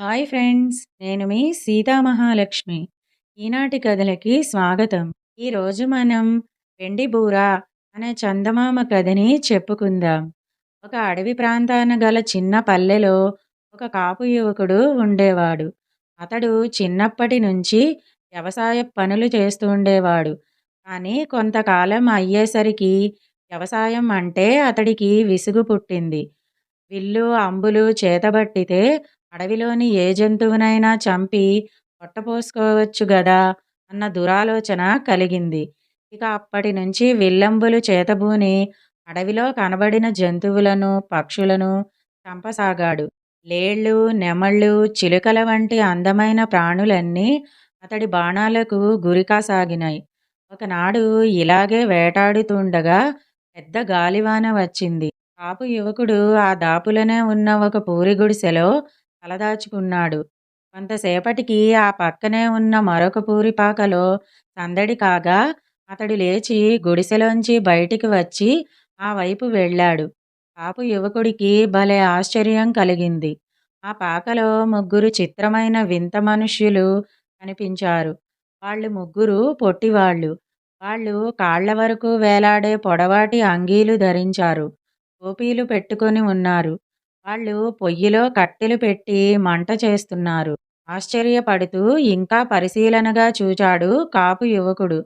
Hi friends నేను మీ సీతా మహాలక్ష్మి. ఈనాటి కథలకి స్వాగతం. ఈరోజు మనం వెండి బూర అనే చందమామ కథని చెప్పుకుందాం. ఒక అడవి ప్రాంతాన గల చిన్న పల్లెలో ఒక కాపు యువకుడు ఉండేవాడు. అతడు చిన్నప్పటి నుంచి వ్యవసాయ పనులు చేస్తూ ఉండేవాడు. కానీ కొంతకాలం అయ్యేసరికి వ్యవసాయం అంటే అతడికి విసుగు పుట్టింది. విల్లు అంబులు చేతబట్టితే అడవిలోని ఏ జంతువునైనా చంపి పొట్టపోసుకోవచ్చు గదా అన్న దురాలోచన కలిగింది. ఇక అప్పటి నుంచి విల్లంబులు చేతబూని అడవిలో కనబడిన జంతువులను పక్షులను చంపసాగాడు. లేళ్ళు నెమళ్ళు చిలుకల వంటి అందమైన ప్రాణులన్నీ అతడి బాణాలకు గురికాసాగినాయి ఒకనాడు ఇలాగే వేటాడుతుండగా పెద్ద గాలివాన వచ్చింది. కాపు యువకుడు ఆ దాపులనే ఉన్న ఒక పూరి గుడిసెలో తలదాచుకున్నాడు. కొంతసేపటికి ఆ పక్కనే ఉన్న మరొక పూరిపాకలో సందడి కాగా అతడు లేచి గుడిసెలోంచి బయటికి వచ్చి ఆ వైపు వెళ్ళాడు. పాపు యువకుడికి భలే ఆశ్చర్యం కలిగింది. ఆ పాకలో ముగ్గురు చిత్రమైన వింత మనుష్యులు కనిపించారు. వాళ్ళు ముగ్గురు పొట్టివాళ్ళు. వాళ్ళు కాళ్ళ వరకు వేలాడే పొడవాటి అంగీలు ధరించారు. టోపీలు పెట్టుకొని ఉన్నారు. వాళ్ళు పొయ్యిలో కట్టెలు పెట్టి మంట చేస్తున్నారు. ఆశ్చర్యపడుతూ ఇంకా పరిశీలనగా చూచాడు కాపు యువకుడు.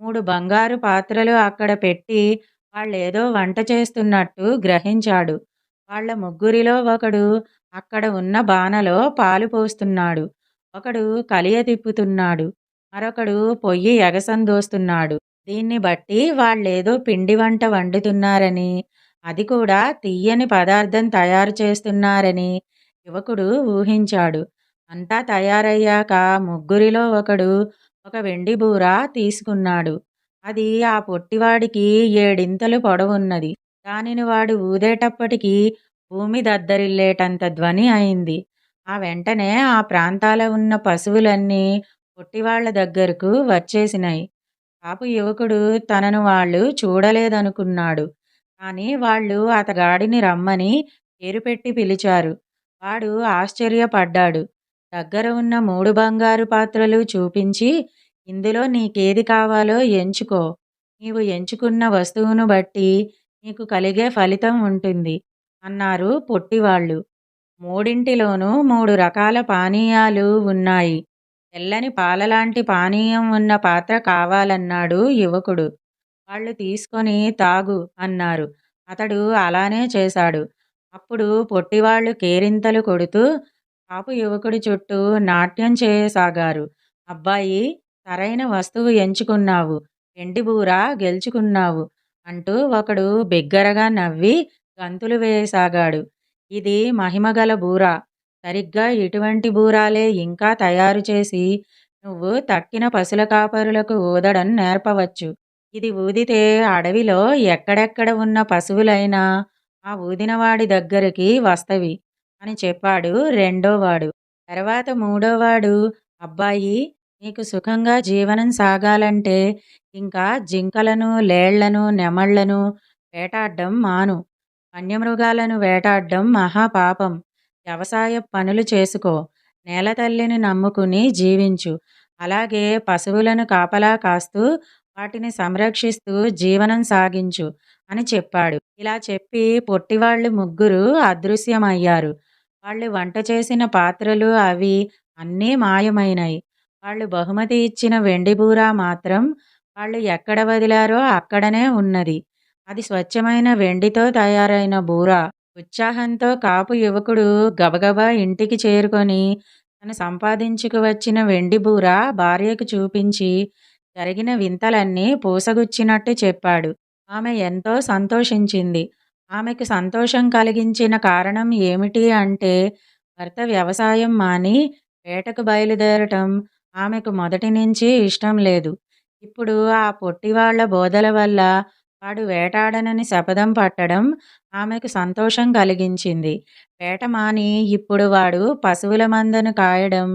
మూడు బంగారు పాత్రలు అక్కడ పెట్టి వాళ్ళేదో వంట చేస్తున్నట్టు గ్రహించాడు. వాళ్ళ ముగ్గురిలో ఒకడు అక్కడ ఉన్న బాణలో పాలు పోస్తున్నాడు. ఒకడు కలియ తిప్పుతున్నాడు. మరొకడు పొయ్యి ఎగసందోస్తున్నాడు. దీన్ని బట్టి వాళ్ళేదో పిండి వంట వండుతున్నారని అది కూడా తీయని పదార్థం తయారు చేస్తున్నారని యువకుడు ఊహించాడు. అంతా తయారయ్యాక ముగ్గురిలో ఒకడు ఒక వెండి బూర తీసుకున్నాడు. అది ఆ పొట్టివాడికి ఏడింతలు పొడవున్నది. దానిని వాడు ఊదేటప్పటికీ భూమి దద్దరిల్లేటంత ధ్వని అయింది. ఆ వెంటనే ఆ ప్రాంతాల ఉన్న పశువులన్నీ పొట్టివాళ్ళ దగ్గరకు వచ్చేసినాయి. పాపు యువకుడు తనను వాళ్ళు చూడలేదనుకున్నాడు. కానీ వాళ్ళు అతగాడిని రమ్మని పేరు పెట్టి పిలిచారు. వాడు ఆశ్చర్యపడ్డాడు. దగ్గర ఉన్న మూడు బంగారు పాత్రలు చూపించి ఇందులో నీకేది కావాలో ఎంచుకో. నీవు ఎంచుకున్న వస్తువును బట్టి నీకు కలిగే ఫలితం ఉంటుంది అన్నారు పొట్టివాళ్ళు. మూడింటిలోనూ మూడు రకాల పానీయాలు ఉన్నాయి. తెల్లని పాలలాంటి పానీయం ఉన్న పాత్ర కావాలన్నాడు యువకుడు. వాళ్ళు తీసుకొని తాగు అన్నారు. అతడు అలానే చేశాడు. అప్పుడు పొట్టివాళ్ళు కేరింతలు కొడుతూ కాపు యువకుడి చుట్టూ నాట్యం చేయసాగారు. అబ్బాయి సరైన వస్తువు ఎంచుకున్నావు. ఎండి బూర గెలుచుకున్నావు అంటూ ఒకడు బిగ్గరగా నవ్వి గంతులు వేయసాగాడు. ఇది మహిమగల బూర. సరిగ్గా ఇటువంటి బూరాలే ఇంకా తయారు చేసి నువ్వు తక్కిన పశుల కాపరులకు ఊదడం నేర్పవచ్చు. ఇది ఊదితే అడవిలో ఎక్కడెక్కడ ఉన్న పశువులైనా ఆ ఊదినవాడి దగ్గరికి వస్తవి అని చెప్పాడు రెండోవాడు తర్వాత మూడోవాడు అబ్బాయి నీకు సుఖంగా జీవనం సాగాలంటే ఇంకా జింకలను లేళ్ళను నెమళ్ళను వేటాడడం మాను. వన్యమృగాలను వేటాడడం మహాపాపం. వ్యవసాయ పనులు చేసుకో. నేల తల్లిని నమ్ముకుని జీవించు. అలాగే పశువులను కాపలా కాస్తూ వాటిని సంరక్షిస్తూ జీవనం సాగించు అని చెప్పాడు. ఇలా చెప్పి పొట్టివాళ్ళు ముగ్గురు అదృశ్యమయ్యారు. వాళ్ళు వంట చేసిన పాత్రలు అవి అన్నీ మాయమైనాయి. వాళ్ళు బహుమతి ఇచ్చిన వెండిబూర మాత్రం వాళ్ళు ఎక్కడ వదిలారో అక్కడనే ఉన్నది. అది స్వచ్ఛమైన వెండితో తయారైన బూర. ఉత్సాహంతో కాపు యువకుడు గబగబా ఇంటికి చేరుకొని తను సంపాదించుకు వచ్చిన వెండి బూర భార్యకు చూపించి జరిగిన వింతలన్నీ పూసగుచ్చినట్టు చెప్పాడు. ఆమె ఎంతో సంతోషించింది. ఆమెకు సంతోషం కలిగించిన కారణం ఏమిటి అంటే భర్త వ్యవసాయం మాని వేటకు బయలుదేరటం ఆమెకు మొదటి నుంచి ఇష్టం లేదు. ఇప్పుడు ఆ పొట్టివాళ్ళ బోధల వల్ల వాడు వేటాడనని శపథం పట్టడం ఆమెకు సంతోషం కలిగించింది. వేట మాని ఇప్పుడు వాడు పశువుల మందను కాయడం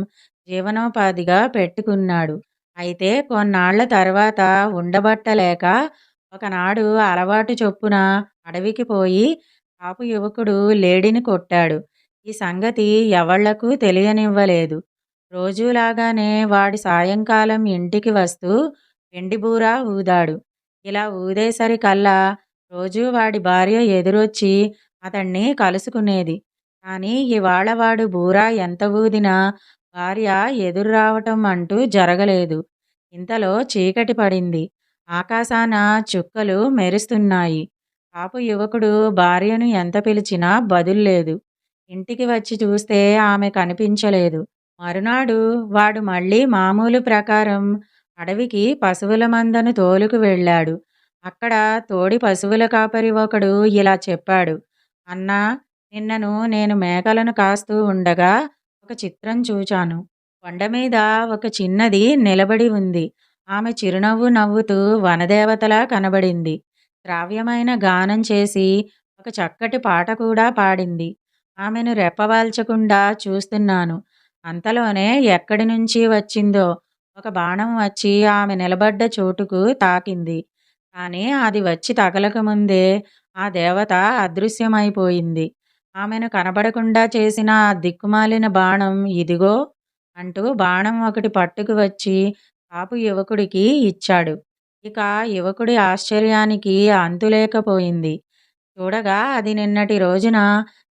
జీవనోపాధిగా పెట్టుకున్నాడు. అయితే కొన్నాళ్ళ తర్వాత ఉండబట్టలేక ఒకనాడు అలవాటు చొప్పున అడవికి పోయి కాపు యువకుడు లేడిని కొట్టాడు ఈ సంగతి ఎవళ్ళకు తెలియనివ్వలేదు. రోజూలాగానే వాడి సాయంకాలం ఇంటికి వస్తూ వెండిబూర ఊదాడు. ఇలా ఊదేసరికల్లా రోజూ వాడి భార్య ఎదురొచ్చి అతణ్ణి కలుసుకునేది. కానీ ఇవాళ వాడు బూరా ఎంత ఊదినా భార్య ఎదురు రావటం అంటూ జరగలేదు. ఇంతలో చీకటి పడింది. ఆకాశాన చుక్కలు మెరుస్తున్నాయి. పాపు యువకుడు భార్యను ఎంత పిలిచినా బదుల్లేదు. ఇంటికి వచ్చి చూస్తే ఆమె కనిపించలేదు. మరునాడు వాడు మళ్ళీ మామూలు ప్రకారం అడవికి పశువుల మందను తోలుకు వెళ్ళాడు. అక్కడ తోడి పశువుల కాపరి ఒకడు ఇలా చెప్పాడు. అన్నా నిన్నను నేను మేకలను కాస్తూ ఉండగా ఒక చిత్రం చూచాను. కొండ మీద ఒక చిన్నది నిలబడి ఉంది. ఆమె చిరునవ్వు నవ్వుతూ వనదేవతలా కనబడింది. శ్రావ్యమైన గానం చేసి ఒక చక్కటి పాట కూడా పాడింది. ఆమెను రెప్పవాల్చకుండా చూస్తున్నాను. అంతలోనే ఎక్కడి నుంచి వచ్చిందో ఒక బాణం వచ్చి ఆమె నిలబడ్డ చోటుకు తాకింది. కానీ అది వచ్చి తగలకముందే ఆ దేవత అదృశ్యమైపోయింది. ఆమెను కనబడకుండా చేసిన దిక్కుమాలిన బాణం ఇదిగో అంటూ బాణం ఒకటి పట్టుకు వచ్చి కాపు యువకుడికి ఇచ్చాడు. ఇక యువకుడి ఆశ్చర్యానికి అంతులేకపోయింది. చూడగా అది నిన్నటి రోజున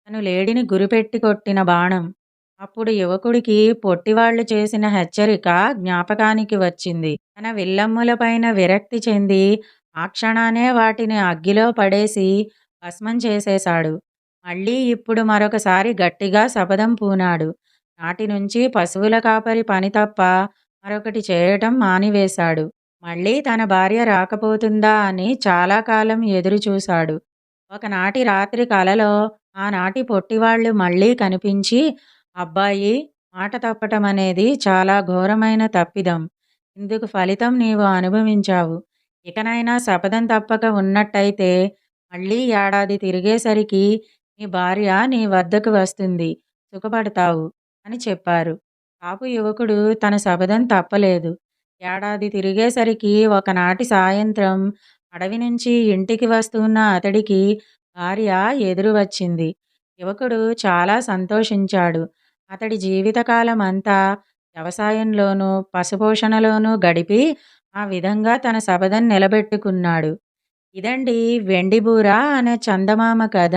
తను లేడిని గురిపెట్టి కొట్టిన బాణం. అప్పుడు యువకుడికి పొట్టివాళ్ళు చేసిన హెచ్చరిక జ్ఞాపకానికి వచ్చింది. తన విల్లమ్ములపైన విరక్తి చెంది ఆ క్షణానే వాటిని అగ్గిలో పడేసి భస్మం చేసేశాడు. మళ్ళీ ఇప్పుడు మరొకసారి గట్టిగా శపథం పూనాడు. నాటి నుంచి పశువుల కాపరి పని తప్ప మరొకటి చేయటం మానివేశాడు. మళ్ళీ తన భార్య రాకపోతుందా అని చాలా కాలం ఎదురుచూశాడు. ఒకనాటి రాత్రి కలలో ఆనాటి పొట్టివాళ్ళు మళ్ళీ కనిపించి అబ్బాయి మాట తప్పటమనేది చాలా ఘోరమైన తప్పిదం. ఇందుకు ఫలితం నీవు అనుభవించావు. ఇకనైనా శపథం తప్పక ఉన్నట్టయితే మళ్ళీ ఏడాది తిరిగేసరికి నీ భార్య నీ వద్దకు వస్తుంది. సుఖపడతావు అని చెప్పారు. కాపు యువకుడు తన శపథం తప్పలేదు. ఏడాది తిరిగేసరికి ఒకనాటి సాయంత్రం అడవి నుంచి ఇంటికి వస్తున్న అతడికి భార్య ఎదురు వచ్చింది. యువకుడు చాలా సంతోషించాడు. అతడి జీవితకాలం అంతా వ్యవసాయంలోనూ, పశుపోషణలోనూ గడిపి ఆ విధంగా తన శపథం నిలబెట్టుకున్నాడు. ఇదండి 'వెండిబూర' అనే చందమామ కథ.